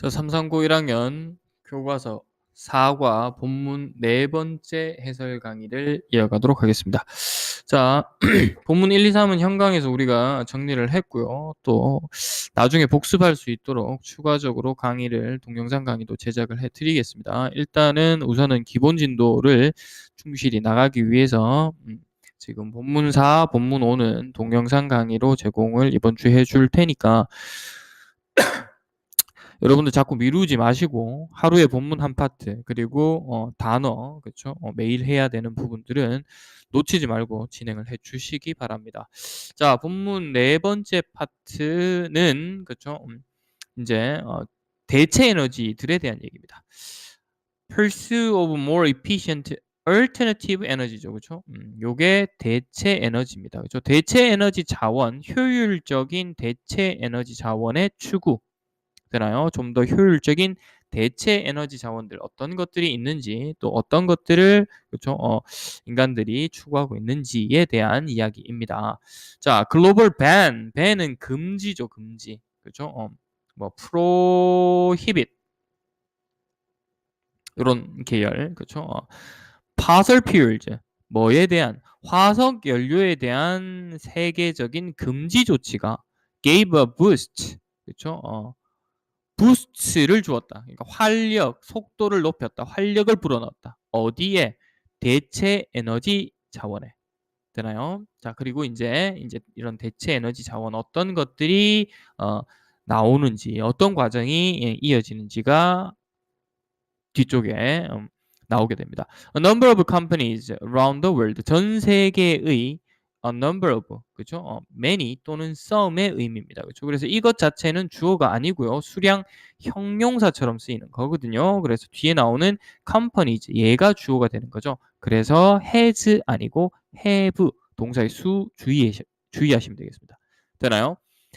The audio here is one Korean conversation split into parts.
자, 339 1학년 교과서 4과 본문 네 번째 해설 강의를 이어가도록 하겠습니다. 자, 본문 1, 2, 3은 현강에서 우리가 정리를 했고요. 또 나중에 복습할 수 있도록 추가적으로 강의를 동영상 강의도 제작을 해 드리겠습니다. 일단은 우선은 기본 진도를 충실히 나가기 위해서 음, 지금 본문 4, 본문 5는 동영상 강의로 제공을 이번 주에 해줄 테니까 여러분들 자꾸 미루지 마시고 하루에 본문 한 파트 그리고 어, 단어 그렇죠 어, 매일 해야 되는 부분들은 놓치지 말고 진행을 해 주시기 바랍니다. 자 본문 네 번째 파트는 그렇죠 음, 이제 어, 대체 에너지들에 대한 얘기입니다. Pursue of more efficient alternative energy죠, 그렇죠? 음, 요게 대체 에너지입니다, 그렇죠? 대체 에너지 자원, 효율적인 대체 에너지 자원의 추구, 되나요? 좀 더 효율적인 대체 에너지 자원들 어떤 것들이 있는지 또 어떤 것들을 그렇죠? 어, 인간들이 추구하고 있는지에 대한 이야기입니다. 자, 글로벌 밴, 밴은 금지죠, 금지. 그렇죠? 어, 뭐 프로히빗 이런 계열, 그렇죠? 어, 파설 퓨얼즈 뭐에 대한 화석 연료에 대한 세계적인 금지 조치가 gave a boost 그렇죠? 어, 부스트를 주었다. 그러니까 활력, 속도를 높였다. 활력을 불어넣었다. 어디에? 대체 에너지 자원에. 되나요? 자, 그리고 이제 이제 이런 대체 에너지 자원 어떤 것들이 어, 나오는지, 어떤 과정이 예, 이어지는지가 뒤쪽에 음, 나오게 됩니다. A number of companies around the world 전 세계의 a number of 그죠? 어, many 또는 some의 의미입니다. 그렇죠? 그래서 이것 자체는 주어가 아니고요. 수량 형용사처럼 쓰이는 거거든요. 그래서 뒤에 나오는 companies 얘가 주어가 되는 거죠. 그래서 has 아니고 have 동사의 수 주의해, 주의하시면 되겠습니다. 되나요?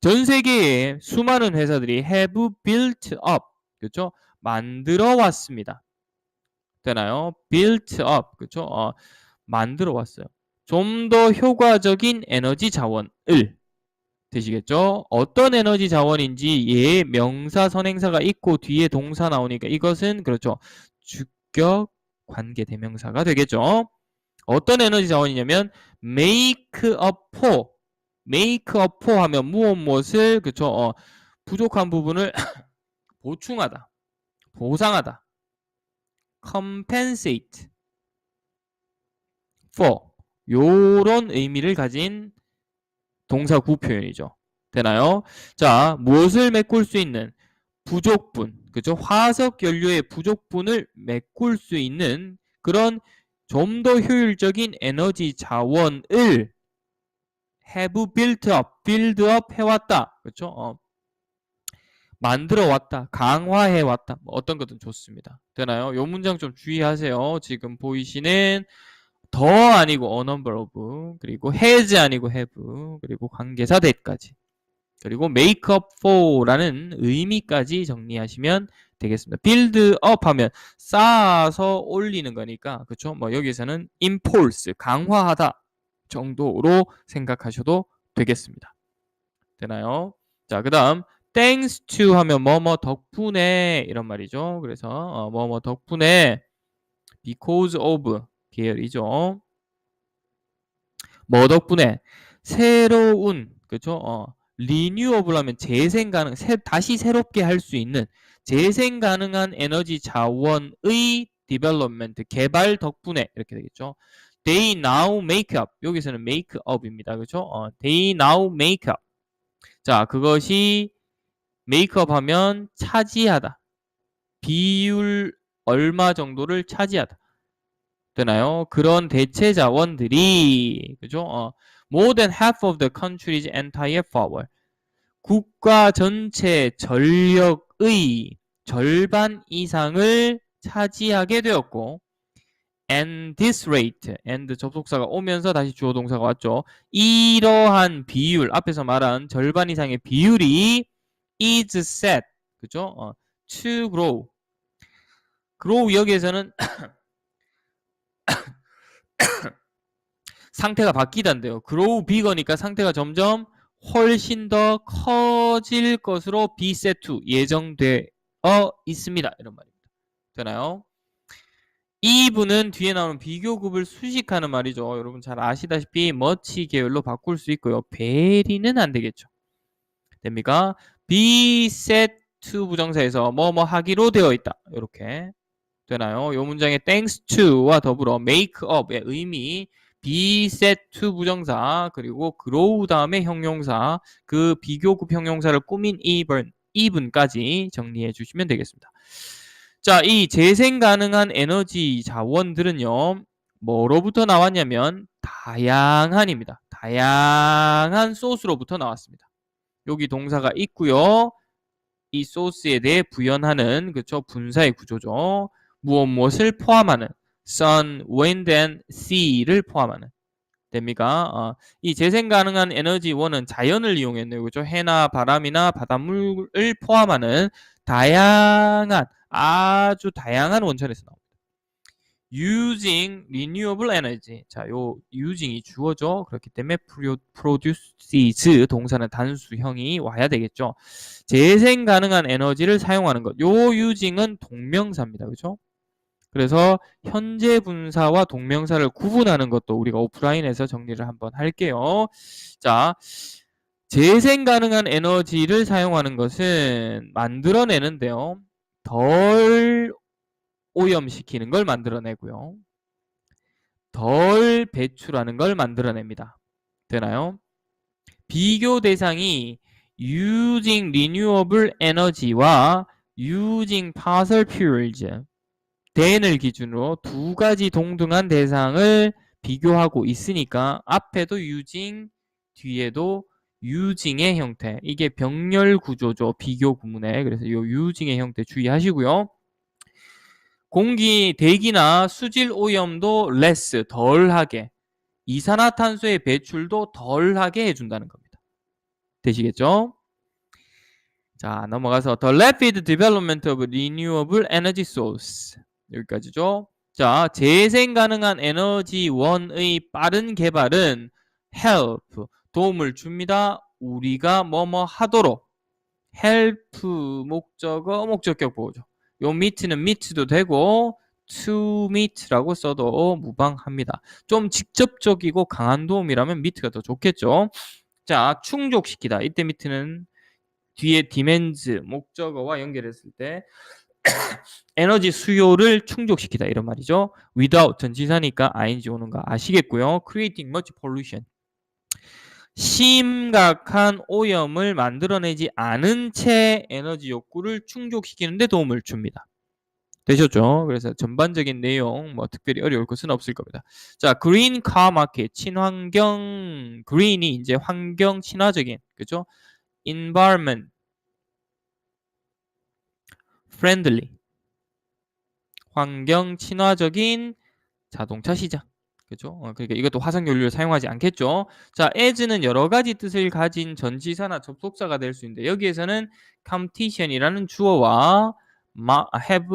전 세계에 수많은 회사들이 have built up 그렇죠? 만들어 왔습니다. 되나요? built up 그렇죠? 어, 만들어 왔어요. 좀 더 효과적인 에너지 자원을 되시겠죠? 어떤 에너지 자원인지 얘 명사 선행사가 있고 뒤에 동사 나오니까 이것은 그렇죠. 주격 관계 대명사가 되겠죠. 어떤 에너지 자원이냐면 make up for make up for 하면 무엇 무엇을 그렇죠. 어, 부족한 부분을 보충하다. 보상하다. compensate for 요런 의미를 가진 동사 구 표현이죠. 되나요? 자, 무엇을 메꿀 수 있는 부족분, 그죠? 화석 연료의 부족분을 메꿀 수 있는 그런 좀 더 효율적인 에너지 자원을 have built up, build up 해왔다. 그렇죠? 어, 만들어 왔다, 강화해 왔다. 뭐 어떤 것든 좋습니다. 되나요? 요 문장 좀 주의하세요. 지금 보이시는 더 아니고 a number of 그리고 has 아니고 have 그리고 관계사 that까지 그리고 make up for라는 의미까지 정리하시면 되겠습니다. build up 하면 쌓아서 올리는 거니까 그렇죠? 뭐 여기서는 impulse 강화하다 정도로 생각하셔도 되겠습니다. 되나요? 자, 그다음 thanks to 하면 뭐뭐 덕분에 이런 말이죠. 그래서 어, 뭐뭐 덕분에 because of 계열이죠. 뭐 덕분에 새로운 그죠? 어, 리뉴어블 하면 재생 가능 새, 다시 새롭게 할 수 있는 재생 가능한 에너지 자원의 디벨롭먼트 개발 덕분에 이렇게 되겠죠. They now make up 여기서는 make up입니다. 그렇죠? 어, they now make up. 자, 그것이 make up 하면 차지하다. 비율 얼마 정도를 차지하다. 되나요? 그런 대체 자원들이 그죠? 어, more than half of the country's entire power. 국가 전체 전력의 절반 이상을 차지하게 되었고 and this rate and 접속사가 오면서 다시 주어 동사가 왔죠. 이러한 비율 앞에서 말한 절반 이상의 비율이 is set 그죠? 어, to grow. grow 여기에서는 상태가 바뀌단데요. grow bigger니까 상태가 점점 훨씬 더 커질 것으로 be set to 예정돼 어 있습니다. 이런 말입니다. 되나요? 이분은 뒤에 나오는 비교급을 수식하는 말이죠. 여러분 잘 아시다시피 much 계열로 바꿀 수 있고요. very는 안 되겠죠. 됩니까? be set 부정사에서 뭐뭐 하기로 되어 있다. 이렇게 되나요? 요 문장의 thanks to와 더불어 make up의 의미 be set to 부정사 그리고 grow 다음에 형용사 그 비교급 형용사를 꾸민 even even까지 정리해 주시면 되겠습니다. 자, 이 재생 가능한 에너지 자원들은요. 뭐로부터 나왔냐면 다양한입니다. 다양한 소스로부터 나왔습니다. 여기 동사가 있고요. 이 소스에 대해 부연하는 그쵸 분사의 구조죠. 무엇 무엇을 포함하는 sun, wind and sea를 포함하는 됩니까? 어, 이 재생 가능한 에너지원은 자연을 이용했네요. 그죠? 해나 바람이나 바닷물을 포함하는 다양한 아주 다양한 원천에서 나옵니다. using renewable energy. 자, 요 using이 주어져. 그렇기 때문에 produces 동사는 단수형이 와야 되겠죠. 재생 가능한 에너지를 사용하는 것. 요 using은 동명사입니다. 그죠? 그래서 현재 분사와 동명사를 구분하는 것도 우리가 오프라인에서 정리를 한번 할게요. 자, 재생 가능한 에너지를 사용하는 것은 만들어내는데요. 덜 오염시키는 걸 만들어내고요. 덜 배출하는 걸 만들어냅니다. 되나요? 비교 대상이 using renewable energy와 using fossil fuels 대을 기준으로 두 가지 동등한 대상을 비교하고 있으니까 앞에도 using 뒤에도 using의 형태. 이게 병렬 구조죠. 비교 구문에. 그래서 이 using의 형태 주의하시고요. 공기 대기나 수질 오염도 less 덜하게. 이산화탄소의 배출도 덜하게 해준다는 겁니다. 되시겠죠? 자 넘어가서 the rapid development of renewable energy source 여기까지죠. 자, 재생 가능한 에너지원의 빠른 개발은 help, 도움을 줍니다. 우리가 뭐뭐 하도록 help 목적어 목적격 보호죠. 요 meet는 meet도 되고 to meet라고 써도 무방합니다. 좀 직접적이고 강한 도움이라면 meet가 더 좋겠죠. 자, 충족시키다. 이때 meet는 뒤에 demands 목적어와 연결했을 때 에너지 수요를 충족시키다 이런 말이죠. without 전지사니까 ing 오는 거 아시겠고요. creating much pollution. 심각한 오염을 만들어내지 않은 채 에너지 욕구를 충족시키는 데 도움을 줍니다. 되셨죠? 그래서 전반적인 내용 뭐 특별히 어려울 것은 없을 겁니다. 자, 그린 카 마켓 친환경 그린이 이제 환경 친화적인 그죠? environment friendly 환경 친화적인 자동차 시장. 그죠? 어, 그러니까 이것도 화석 연료를 사용하지 않겠죠. 자, as는 여러 가지 뜻을 가진 전치사나 접속사가 될 수 있는데 여기에서는 competition이라는 주어와 have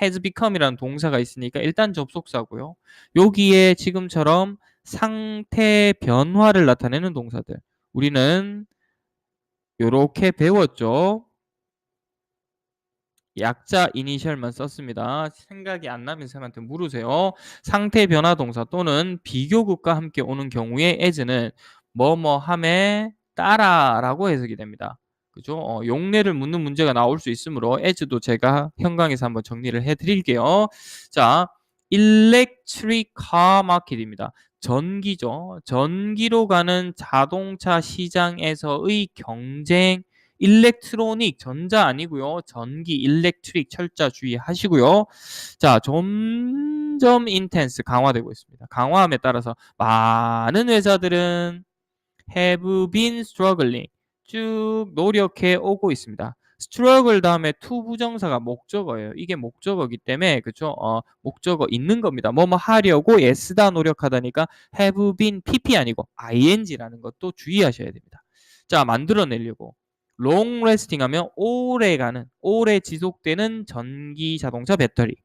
has become이라는 동사가 있으니까 일단 접속사고요. 여기에 지금처럼 상태 변화를 나타내는 동사들. 우리는 이렇게 배웠죠. 약자 이니셜만 썼습니다. 생각이 안 나면 쌤한테 물으세요. 상태 변화 동사 또는 비교급과 함께 오는 경우에 as는 뭐뭐 함에 따라라고 해석이 됩니다. 그죠? 어, 용례를 묻는 문제가 나올 수 있으므로 as도 제가 현강에서 한번 정리를 해 드릴게요. 자, electric car market입니다. 전기죠. 전기로 가는 자동차 시장에서의 경쟁 일렉트로닉 전자 아니고요. 전기 일렉트릭 철자 주의하시고요. 자, 점점 인텐스 강화되고 있습니다. 강화함에 따라서 많은 회사들은 have been struggling 쭉 노력해 오고 있습니다. struggle 다음에 to 부정사가 목적어예요. 이게 목적어기 때문에 그쵸? 어, 목적어 있는 겁니다. 뭐뭐 하려고 애쓰다 노력하다니까 have been pp 아니고 ing라는 것도 주의하셔야 됩니다. 자, 만들어내려고 long lasting 하면 오래가는, 오래 지속되는 전기 자동차 배터리.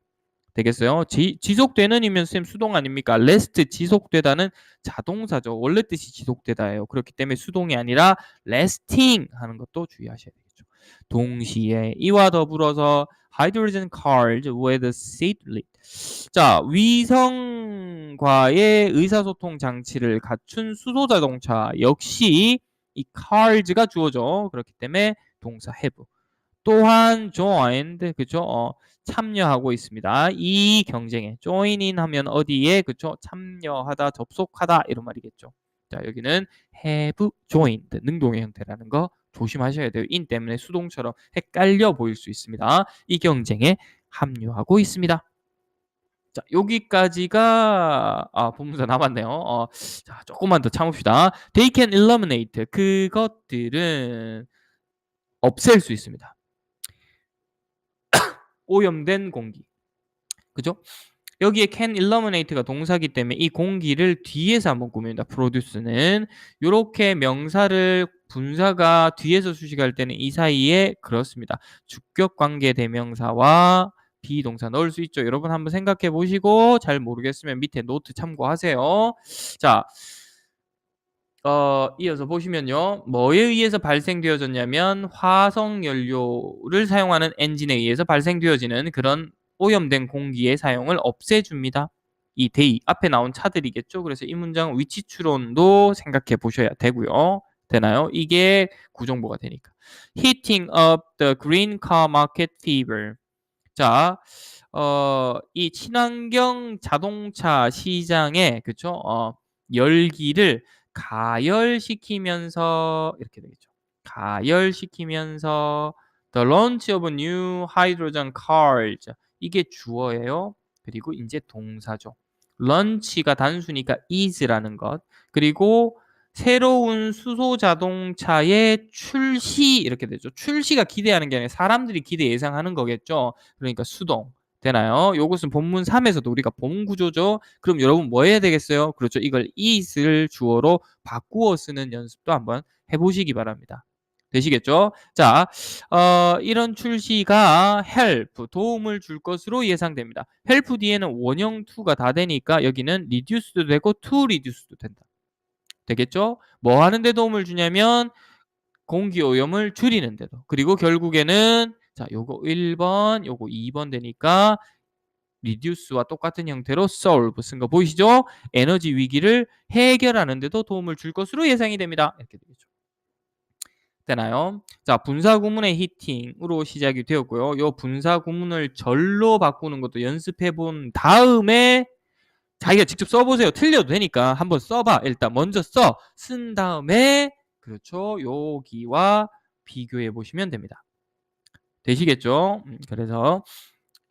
되겠어요? 지, 지속되는이면 쌤 수동 아닙니까? last 지속되다는 자동사죠. 원래 뜻이 지속되다예요. 그렇기 때문에 수동이 아니라 lasting 하는 것도 주의하셔야 되겠죠. 동시에 이와 더불어서 hydrogen cars with seat lit. 자, 위성과의 의사소통 장치를 갖춘 수소 자동차 역시 이 cars가 주어져. 그렇기 때문에 동사 have. 또한 joined 그죠? 어, 참여하고 있습니다. 이 경쟁에 join in 하면 어디에 그죠? 참여하다, 접속하다 이런 말이겠죠. 자, 여기는 have joined 능동의 형태라는 거 조심하셔야 돼요. in 때문에 수동처럼 헷갈려 보일 수 있습니다. 이 경쟁에 합류하고 있습니다. 자, 여기까지가 아, 본문사 남았네요. 어, 자, 조금만 더 참읍시다. They can eliminate 그것들은 없앨 수 있습니다. 오염된 공기. 그죠? 여기에 can eliminate가 동사기 때문에 이 공기를 뒤에서 한번 꾸밉니다. produce는 이렇게 명사를 분사가 뒤에서 수식할 때는 이 사이에 그렇습니다. 주격 관계 대명사와 비동사 넣을 수 있죠. 여러분 한번 생각해 보시고 잘 모르겠으면 밑에 노트 참고하세요. 자, 어, 이어서 보시면요. 뭐에 의해서 발생되어졌냐면 화석 연료를 사용하는 엔진에 의해서 발생되어지는 그런 오염된 공기의 사용을 없애줍니다. 이 데이 앞에 나온 차들이겠죠. 그래서 이 문장 위치 추론도 생각해 보셔야 되고요. 되나요? 이게 구정보가 되니까. Heating up the green car market fever. 자, 어, 이 친환경 자동차 시장에 그쵸? 어, 열기를 가열시키면서 이렇게 되겠죠. 가열시키면서 the launch of new hydrogen cars 이게 주어예요. 그리고 이제 동사죠. launch가 단수니까 is라는 것. 그리고 새로운 수소 자동차의 출시 이렇게 되죠. 출시가 기대하는 게 아니라 사람들이 기대 예상하는 거겠죠. 그러니까 수동. 되나요? 요것은 본문 3에서도 우리가 본 구조죠. 그럼 여러분 뭐 해야 되겠어요? 그렇죠. 이걸 is를 주어로 바꾸어 쓰는 연습도 한번 해보시기 바랍니다. 되시겠죠? 자, 어, 이런 출시가 help, 도움을 줄 것으로 예상됩니다. help 뒤에는 원형 to가 다 되니까 여기는 reduce도 되고 to reduce도 된다. 되겠죠? 뭐 하는데 도움을 주냐면 공기 오염을 줄이는데도. 그리고 결국에는 자, 요거 1번, 요거 2번 되니까 reduce와 똑같은 형태로 solve 쓴 거 보이시죠? 에너지 위기를 해결하는 데도 도움을 줄 것으로 예상이 됩니다. 이렇게 되겠죠. 되나요? 자, 분사 구문의 히팅으로 시작이 되었고요. 요 분사 구문을 절로 바꾸는 것도 연습해 본 다음에 자기가 직접 써보세요. 틀려도 되니까 한번 써봐. 일단 먼저 써. 쓴 다음에 그렇죠. 여기와 비교해 보시면 됩니다. 되시겠죠? 음, 그래서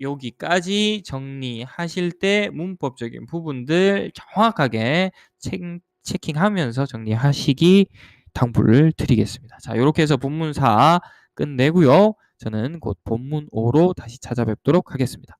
여기까지 정리하실 때 문법적인 부분들 정확하게 체, 체킹하면서 정리하시기 당부를 드리겠습니다. 자, 이렇게 해서 본문 4 끝내고요. 저는 곧 본문 5로 다시 찾아뵙도록 하겠습니다.